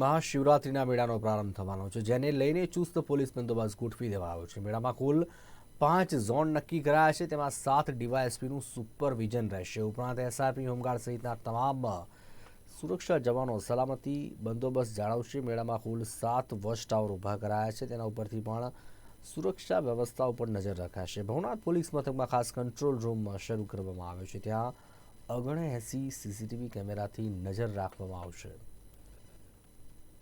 મહાશિવરાત્રિના મેળાનો પ્રારંભ થવાનો છે, જેને લઈને ચુસ્ત પોલીસ બંદોબસ્ત ગોઠવી દેવાયો છે. મેળામાં કુલ પાંચ ઝોન નક્કી કરાયા છે, તેમાં સાત ડીવાયએસપીનું સુપરવિઝન રહેશે. ઉપરાંત એસઆરપી હોમગાર્ડ સહિતના તમામ સુરક્ષા જવાનો સલામતી બંદોબસ્ત જાળવશે. મેળામાં કુલ સાત વોચ ટાવર ઊભા કરાયા છે, તેના ઉપરથી પણ સુરક્ષા વ્યવસ્થા ઉપર નજર રખાશે. ભવનાથ પોલીસ મથકમાં ખાસ કંટ્રોલ રૂમ શરૂ કરવામાં આવ્યો છે. ત્યાં અગણે એસી સીસીટીવી કેમેરાથી નજર રાખવામાં આવશે.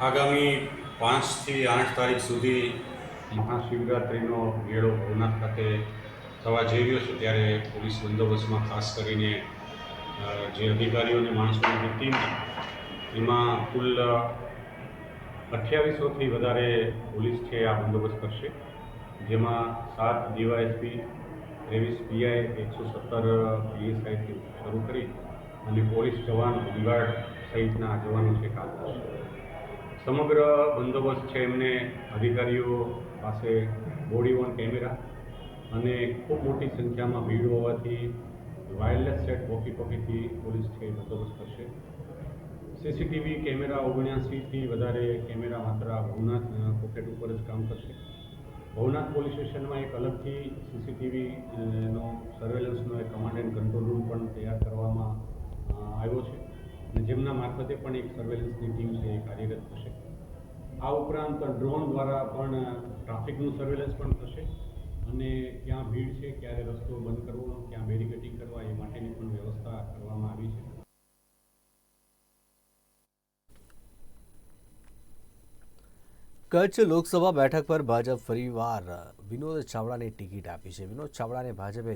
આગામી પાંચથી આઠ તારીખ સુધી મહાશિવરાત્રિનો મેળો ભવનાથ ખાતે થવા જઈ રહ્યો છે. ત્યારે પોલીસ બંદોબસ્તમાં ખાસ કરીને જે અધિકારીઓ અને માણસોની ટીમ છે, એમાં કુલ અઠ્યાવીસોથી વધારે પોલીસ છે આ બંદોબસ્ત કરશે. જેમાં સાત ડીવાયએસપી, ત્રેવીસ પીઆઈ, એકસો સત્તર પીએસઆઈથી શરૂ કરી અને પોલીસ જવાન હોમગાર્ડ સહિતના જવાનો છે કામ કરશે. સમગ્ર બંદોબસ્ત છે એમને અધિકારીઓ પાસે બોડી ઓન કેમેરા અને ખૂબ મોટી સંખ્યામાં ભીડ હોવાથી વાયરલેસ સેટ વોકી ટોકીથી પોલીસ છે બંદોબસ્ત કરશે. સીસીટીવી કેમેરા ઓગણ્યાસીથી વધારે કેમેરા માત્ર ભવનાથ પોકેટ ઉપર જ કામ કરશે. ભવનાથ પોલીસ સ્ટેશનમાં એક અલગથી સીસીટીવીનો સર્વેલન્સનો એક કમાન્ડ એન્ડ કંટ્રોલ રૂમ પણ તૈયાર કરવામાં આવ્યો છે. અને જેમના મારફતે પણ એક સર્વેલન્સની ટીમ છે, એ કાર્યરત થશે. આ ઉપરાંત ડ્રોન દ્વારા પણ ટ્રાફિકનું સર્વેલન્સ પણ થશે. અને ક્યાં ભીડ છે, ક્યારે રસ્તો બંધ કરવો, ક્યાં બેરિકેટિંગ કરવા, એ માટેની પણ વ્યવસ્થા કરવામાં આવી છે. કચ્છ લોકસભા બેઠક પર ભાજપ ફરીવાર વિનોદ ચાવડાને ટિકિટ આપી છે. વિનોદ ચાવડાને ભાજપે